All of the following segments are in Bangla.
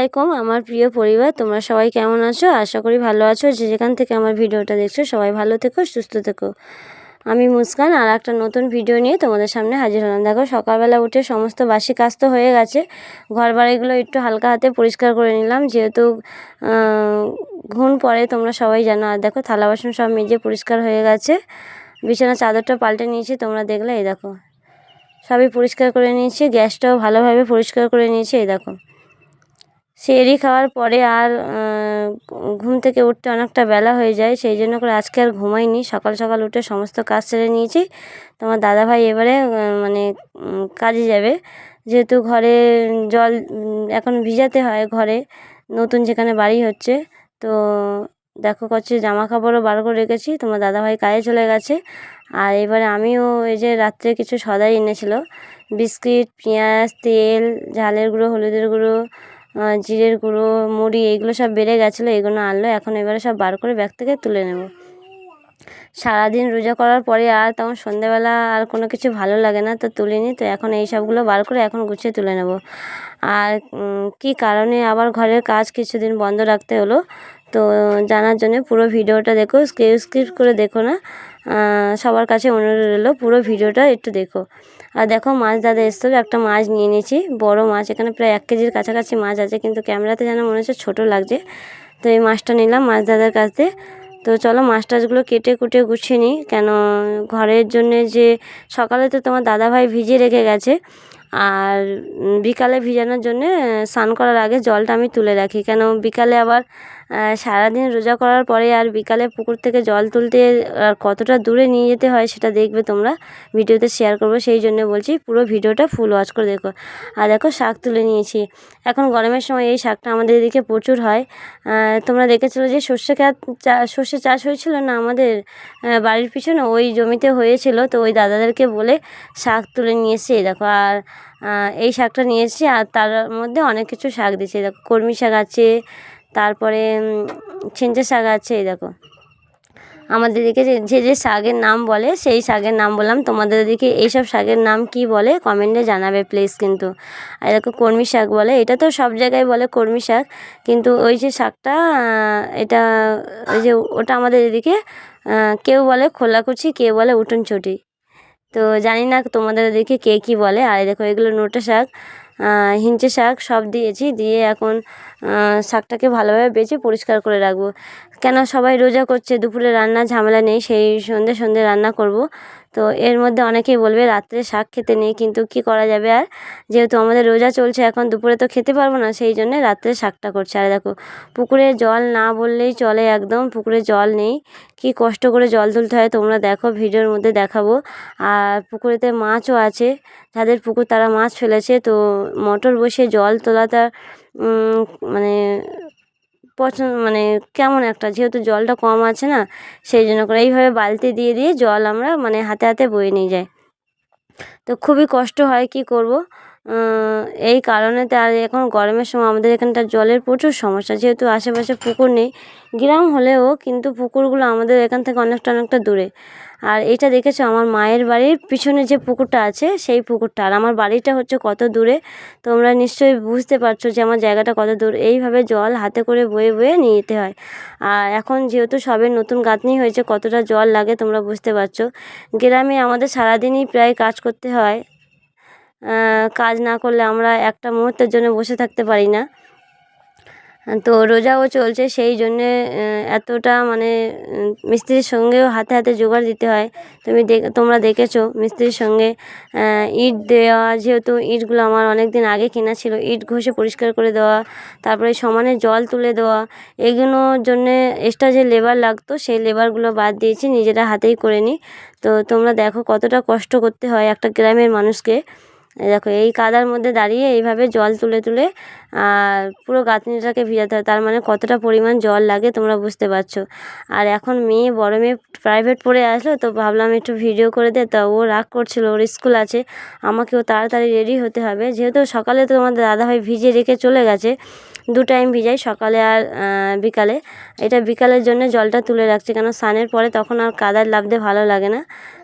আলাইকুম, আমার প্রিয় পরিবার, তোমরা সবাই কেমন আছো? আশা করি ভালো আছো। যে যেখান থেকে আমার ভিডিওটা দেখছ, সবাই ভালো থেকো, সুস্থ থেকো। আমি মুস্কান, আর একটা নতুন ভিডিও নিয়ে তোমাদের সামনে হাজির হলাম। দেখো, সকালবেলা উঠে সমস্ত বাসি কাজ তো হয়ে গেছে। ঘর বাড়িগুলো একটু হালকা হাতে পরিষ্কার করে নিলাম। যেহেতু ঘুম পরে তোমরা সবাই জানো। আর দেখো, থালা বাসন সব মেজে পরিষ্কার হয়ে গেছে। বিছানা চাদরটা পাল্টে নিয়েছি, তোমরা দেখলে, এই দেখো। সবই পরিষ্কার করে নিয়েছি, গ্যাসটাও ভালোভাবে পরিষ্কার করে নিয়েছি, এই দেখো। সেরি খাওয়ার পরে আর ঘুম থেকে উঠতে অনেকটা বেলা হয়ে যায়, সেই জন্য করে আজকে আর ঘুমাইনি। সকাল সকাল উঠে সমস্ত কাজ সেরে নিয়েছি। তোমার দাদাভাই এবারে মানে কাজে যাবে। যেহেতু ঘরে জল এখন ভিজাতে হয় ঘরে, নতুন যেখানে বাড়ি হচ্ছে, তো দেখো করছে জামা কাপড়ও বার করে রেখেছি, তোমার দাদাভাই কাজে চলে গেছে। আর এবারে আমিও এই যে রাত্রে কিছু সদাই এনেছিল, বিস্কিট, পেঁয়াজ, তেল, ঝালের গুঁড়ো, হলুদের গুঁড়ো জিরের গুঁড়ো, মুড়ি এইগুলো সব বেড়ে গেছিল, এগুলো আনলো, এখন এবারে সব বার করে ব্যাগ থেকে তুলে নেব। সারাদিন রোজা করার পরে আর তখন সন্ধেবেলা আর কোনো কিছু ভালো লাগে না, তো তুলিনি, তো এখন এই সবগুলো বার করে এখন গুছিয়ে তুলে নেব। আর কি কারণে আবার ঘরের কাজ কিছুদিন বন্ধ রাখতে হলো তো জানার জন্য পুরো ভিডিওটা দেখো স্কেপ স্কিপ করে দেখো না। সবার কাছে অনুরোধ রইল, পুরো ভিডিওটা একটু দেখো। আর দেখো, মাছ দাদা এসছিল, একটা মাছ নিয়ে নিয়েছি বড় মাছ, এখানে প্রায় এক কেজির কাছাকাছি মাছ আছে, কিন্তু ক্যামেরাতে যেন মনে হচ্ছে ছোটো লাগছে। তো এই মাছটা নিলাম মাছ দাদার কাছে তো চলো, মাছ টাছগুলো কেটে কুটে গুছিয়ে নিই, কেন ঘরের জন্যে যে সকালে তো তোমার দাদাভাই ভিজিয়ে রেখে গেছে, আর বিকালে ভিজানোর জন্যে স্নান করার আগে জলটা আমি তুলে রাখি। কেন বিকালে আবার সারাদিন রোজা করার পরে আর বিকালে পুকুর থেকে জল তুলতে, আর কতটা দূরে নিয়ে যেতে হয় সেটা দেখবে তোমরা। ভিডিওতে শেয়ার করব, সেই জন্য বলছি পুরো ভিডিওটা ফুল ওয়াচ করে দেখো। আর দেখো শাক তুলে নিয়েছি। এখন গরমের সময় এই শাকটা আমাদের এদিকে প্রচুর হয়। তোমরা দেখেছিলো যে সর্ষে খাত সর্ষে চাষ হয়েছিল না আমাদের বাড়ির পিছনে? ওই জমিতে হয়েছিল। তো ওই দাদাদেরকে বলে শাক তুলে নিয়ে এসে দেখো। আর এই শাকটা নিয়ে এসেছি, আর তার মধ্যে অনেক কিছু শাক দিয়েছি। দেখো কর্মী শাক আছে তারপরে ছিঞ্চে শাক আছে, এই দেখো। আমাদের দিকে যে যে শাকের নাম বলে, সেই শাকের নাম বললাম। তোমাদের দিকে এইসব শাকের নাম কি বলে, কমেন্টে জানাবে প্লিজ কিন্তু। আর দেখো কর্মী শাক বলে, এটা তো সব জায়গায় বলে কর্মী শাক। কিন্তু ওই যে শাকটা এটা, ওই যে, ওটা আমাদের এদিকে কেউ বলে খোলাকুচি, কেউ বলে উঠোন চটি। তো জানি না তোমাদের দিকে কে কী বলে। আর দেখো, এগুলো নোটা শাক। হিঞ্চে শাক সব দিয়েছি, দিয়ে এখন শাকটাকে ভালোভাবে বেছে পরিষ্কার করে রাখব। কেন সবাই রোজা করছে, দুপুরে রান্না ঝামেলা নেই, সেই সন্ধে সন্ধে রান্না করব। তো এর মধ্যে অনেকেই বলবে, রাত্রে শাক খেতে নেই, কিন্তু কি করা যাবে? আর যেহেতু আমাদের রোজা চলছে, এখন দুপুরে তো খেতে পারব না, সেই জন্যে রাত্রে শাকটা করছে। আর দেখো, পুকুরে জল না বললেই চলে একদম, পুকুরে জল নেই। কি কষ্ট করে জল তুলতে হয়, তোমরা দেখো, ভিডিওর মধ্যে দেখাবো। আর পুকুরেতে মাছও আছে, যাদের পুকুর তারা মাছ ফেলেছে, তো মোটর বসে জল তোলাটা মানে পছন্দ মানে কেমন একটা, যেহেতু জলটা কম আছে না, সেই জন্য করে এইভাবে বালতি দিয়ে দিয়ে জল আমরা মানে হাতে হাতে বয়ে নিয়ে যাই। তো খুবই কষ্ট হয় কী করব এই কারণেতে আর এখন গরমের সময় আমাদের এখানটা জলের প্রচুর সমস্যা, যেহেতু আশেপাশে পুকুর নেই, গ্রাম হলেও কিন্তু পুকুরগুলো আমাদের এখান থেকে অনেকটা অনেকটা দূরে। আর এটা দেখেছ আমার মায়ের বাড়ির পিছনে যে পুকুরটা আছে, সেই পুকুরটা। আর আমার বাড়িটা হচ্ছে কত দূরে, তোমরা নিশ্চয়ই বুঝতে পারছ যে আমার জায়গাটা কত দূর। এইভাবে জল হাতে করে বয়ে বয়ে নিয়ে যেতে হয়। আর এখন যেহেতু সবে নতুন গাঁথনি হয়েছে, কতটা জল লাগে তোমরা বুঝতে পারছ। গ্রামে আমাদের সারাদিনই প্রায় কাজ করতে হয়। কাজ না করলে আমরা একটা মুহূর্তের জন্য বসে থাকতে পারি না। তো রোজাও চলছে, সেই জন্যে এতটা মানে মিস্ত্রির সঙ্গেও হাতে হাতে জোগাড় দিতে হয়। তুমি তোমরা দেখেছ, মিস্ত্রির সঙ্গে ইট দেওয়া, যেহেতু ইটগুলো আমার অনেক দিন আগে কেনা ছিল, ইট ঘষে পরিষ্কার করে দেওয়া, তারপরে সমানে জল তুলে দেওয়া, এগুলোর জন্যে এক্সট্রা যে লেবার লাগতো, সেই লেবারগুলো বাদ দিয়েছি, নিজেরা হাতেই করে নিই তো তোমরা দেখো কতটা কষ্ট করতে হয় একটা গ্রামের মানুষকে। দেখো, এই কাদার মধ্যে দাঁড়িয়ে এইভাবে জল তুলে তুলে পুরো গাঁথনিটাকে ভিজাতে হয়। তার মানে কতটা পরিমাণ জল লাগে তোমরা বুঝতে পারছ। আর এখন মেয়ে, বড় মেয়ে প্রাইভেট পড়ে আসলো, তো ভাবলাম একটু ভিডিও করে দে তা ও রাগ করছিল, ওর স্কুল আছে। আমাকেও তাড়াতাড়ি রেডি হতে হবে। যেহেতু সকালে তো তোমাদের দাদাভাই ভিজে রেখে চলে গেছে, দু টাইম ভিজাই সকালে আর বিকালে। এটা বিকালের জন্য জলটা তুলে রাখছি, কেন স্নানের পরে তখন আর কাদার লাভতে ভালো লাগে না।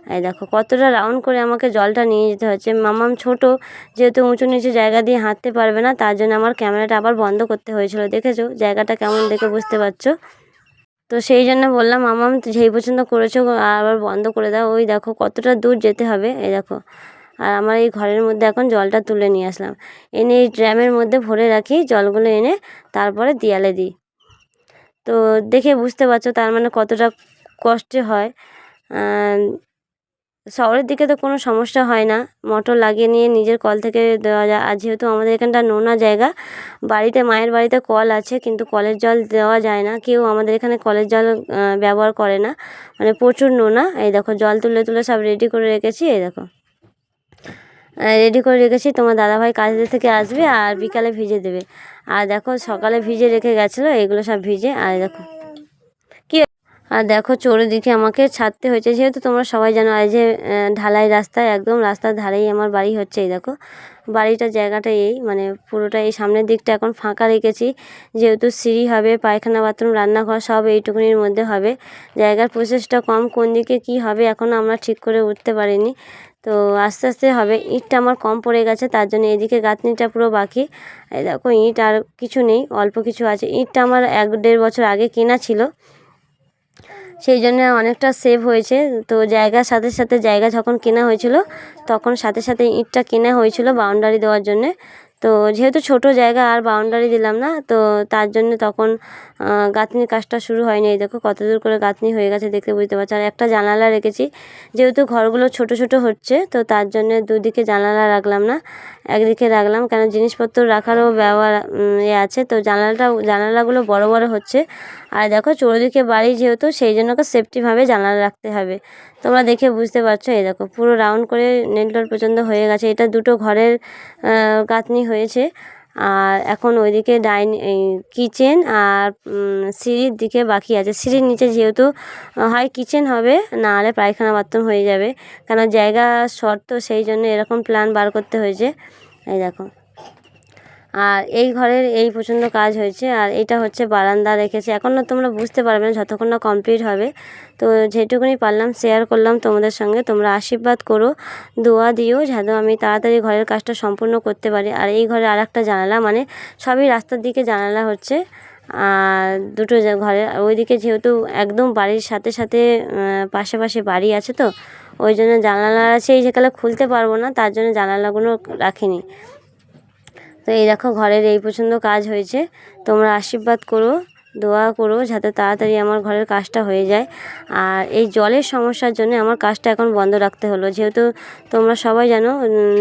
এই দেখো, কতটা রাউন্ড করে আমাকে জলটা নিয়ে যেতে হচ্ছে। মামাম ছোট, যেহেতু উঁচু নিচু জায়গা দিয়ে হাঁটতে পারবে না, তার জন্য আমার ক্যামেরাটা আবার বন্ধ করতে হয়েছিল, দেখেছ? জায়গাটা কেমন দেখে বুঝতে পারছ? তো সেই জন্য বললাম, মামাম, যেই পছন্দ করেছ, আবার বন্ধ করে দাও। ওই দেখো, কতটা দূর যেতে হবে, এই দেখো। আর আমার এই ঘরের মধ্যে এখন জলটা তুলে নিয়ে আসলাম। এনে এই ড্রামের মধ্যে ভরে রাখি, জলগুলো এনে তারপরে দেয়ালে দিই। তো দেখে বুঝতে পারছ তার মানে কতটা কষ্টে হয়। শহরের দিকে তো কোনো সমস্যা হয় না। মোটর লাগিয়ে নিয়ে নিজের কল থেকে দেওয়া যায়। আর যেহেতু আমাদের এখানটা নোনা জায়গা, বাড়িতে, মায়ের বাড়িতে কল আছে, কিন্তু কলের জল দেওয়া যায় না। কেউ আমাদের এখানে কলের জল ব্যবহার করে না। মানে প্রচুর নোনা। এই দেখো, জল তুলে তুলে সব রেডি করে রেখেছি, এই দেখো। রেডি করে রেখেছি। তোমার দাদাভাই কাজে থেকে আসবে আর বিকালে ভিজে দেবে। আর দেখো, সকালে ভিজে রেখে গেছিল, এগুলো সব ভিজে, আর দেখো। আর দেখো চোরদিকে আমাকে ছাড়তে হয়েছে, যেহেতু তোমরা সবাই জানো আর যে ঢালাই রাস্তায় একদম রাস্তার ধারেই আমার বাড়ি হচ্ছে এই দেখো। বাড়িটা জায়গাটা এই মানে পুরোটা এই সামনের দিকটা এখন ফাঁকা রেখেছি। যেহেতু সিঁড়ি হবে, পায়খানা বাথরুম, রান্নাঘর সব এইটুকুনির মধ্যে হবে। জায়গার প্রসেসটা কম, কোন দিকে কি হবে এখনও আমরা ঠিক করে উঠতে পারিনি। তো আস্তে আস্তে হবে, ইঁটটা আমার কম পড়ে গেছে, তার জন্য এদিকে গাঁথনিটা পুরো বাকি। এই দেখো ইঁট আর কিছু নেই, অল্প কিছু আছে। ইঁটটা আমার এক দেড় বছর আগে কেনা ছিল। সেই জন্য অনেকটা সেভ হয়েছে। তো জায়গার সাথে সাথে জায়গা যখন কেনা হয়েছিল, তখন সাথে সাথে ইঁটটা কেনা হয়েছিল বাউন্ডারি দেওয়ার জন্যে। তো যেহেতু ছোট জায়গা, আর বাউন্ডারি দিলাম না, তো তার জন্য তখন গাঁথনির কাজটা শুরু হয়নি। এই দেখো কত দূর করে গাঁথনি হয়ে গেছে দেখতে বুঝতে পারছি। আর একটা জানালা রেখেছি, যেহেতু ঘরগুলো ছোট ছোট হচ্ছে, তো তার জন্য দুদিকে জানালা রাখলাম না, একদিকে রাখলাম। কেন জিনিসপত্র রাখারও ব্যবহার এ আছে। তো জানালাটা, জানালাগুলো বড় বড় হচ্ছে। আর দেখো, চৌদিকে বাড়ি যেহেতু, সেই জন্য সেফটিভাবে জানালা রাখতে হবে। তোমরা দেখে বুঝতে পারছ, এই দেখো, পুরো রাউন্ড করে নেটডোর পর্যন্ত হয়ে গেছে। এটা দুটো ঘরের গাঁথনি হয়েছে। আর এখন ওইদিকে ডাইন কিচেন আর সিঁড়ির দিকে বাকি আছে। সিঁড়ির নিচে যেহেতু হয় কিচেন হবে না হলে পায়খানা বাথরুম হয়ে যাবে। কেন, জায়গা শর্ট তো, সেই জন্য এরকম প্ল্যান বার করতে হয়েছে। এই দেখো আর এই ঘরের এই পছন্দ কাজ হয়েছে আর এটা হচ্ছে বারান্দা রেখেছে। এখন না তোমরা বুঝতে পারবে না, যতক্ষণ না কমপ্লিট হবে। তো যেটুকুনি পারলাম শেয়ার করলাম তোমাদের সঙ্গে। তোমরা আশীর্বাদ করো, দোয়া দিও যেন আমি তাড়াতাড়ি ঘরের কাজটা সম্পূর্ণ করতে পারি। আর এই ঘরে আর একটা জানালা মানে সবই রাস্তার দিকে জানালা হচ্ছে। আর দুটো যে- ঘরে, ওইদিকে যেহেতু একদম বাড়ির সাথে সাথে পাশে বাড়ি আছে তো, ওই জন্য জানালা আছে এই যেকালে খুলতে পারব না, তার জন্য জানালাগুলো রাখিনি। তো এই দেখো ঘরের এই পছন্দ কাজ হয়েছে। তোমরা আশীর্বাদ করো, দোয়া করো যাতে তাড়াতাড়ি আমার ঘরের কাজটা হয়ে যায়। আর এই জলের সমস্যার জন্য আমার কাজটা এখন বন্ধ রাখতে হলো। যেহেতু তোমরা সবাই জানো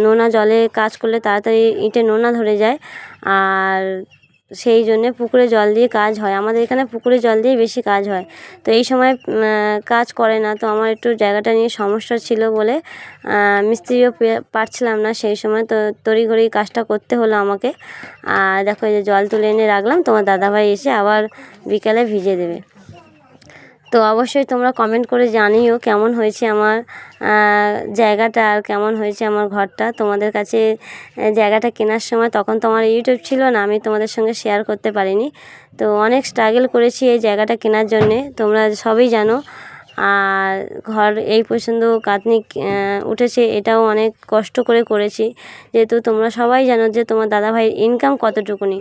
নোনা জলে কাজ করলে তাড়াতাড়ি ইঁটে নোনা ধরে যায়। আর সেই জন্যে পুকুরে জল দিয়ে কাজ হয়। আমাদের এখানে পুকুরে জল দিয়ে বেশি কাজ হয়। তো এই সময় কাজ করে না। তো আমার একটু জায়গাটা নিয়ে সমস্যা ছিল বলে মিস্ত্রিও পারছিলাম না সেই সময়। তো তড়িঘড়ি কাজটা করতে হলো আমাকে। আর দেখো এই যে জল তুলে এনে রাখলাম। তোমার দাদাভাই এসে আবার বিকালে ভিজে দেবে। তো অবশ্যই তোমরা কমেন্ট করে জানিও কেমন হয়েছে আমার জায়গাটা আর কেমন হয়েছে আমার ঘরটা। তোমাদের কাছে জায়গাটা কেনার সময় তখন তো আমার ইউটিউব ছিল না, আমি তোমাদের সঙ্গে শেয়ার করতে পারিনি। তো অনেক স্ট্রাগল করেছি এই জায়গাটা কেনার জন্যে, তোমরা সবই জানো। আর ঘর এই পর্যন্ত আহ, উঠেছে এটাও অনেক কষ্ট করে করেছি। যেহেতু তোমরা সবাই জানো যে তোমার দাদাভাইয়ের ইনকাম কতটুকুনি।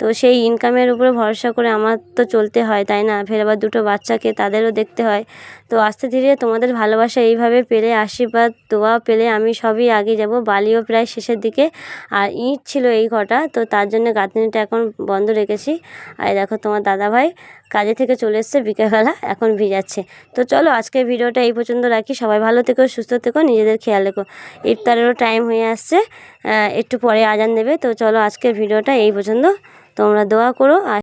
তো সেই ইনকামের উপরে ভরসা করে আমার তো চলতে হয় তাই না? ফের আবার দুটো বাচ্চাকে তাদেরও দেখতে হয়। তো আস্তে ধীরে তোমাদের ভালোবাসা এইভাবে পেলে আশীর্বাদ দোয়া পেলে আমি সবই আগে যাব। বালিও প্রায় শেষের দিকে। আর ইট ছিল এই ঘটা তো তার জন্য গাঁথনিটা এখন বন্ধ রেখেছি। আর দেখো তোমার দাদাভাই কাজে থেকে চলে এসছে বিকেলবেলা, এখন ভিজাচ্ছে। তো চলো আজকের ভিডিওটা এই পর্যন্ত রাখি। সবাই ভালো থেকো, সুস্থ থেকো, নিজেদের খেয়াল রেখো। ইফতারেরও টাইম হয়ে আসছে একটু পরে আজান দেবে। তো চলো আজকের ভিডিওটা এই পর্যন্ত। তোমরা দোয়া করো, আর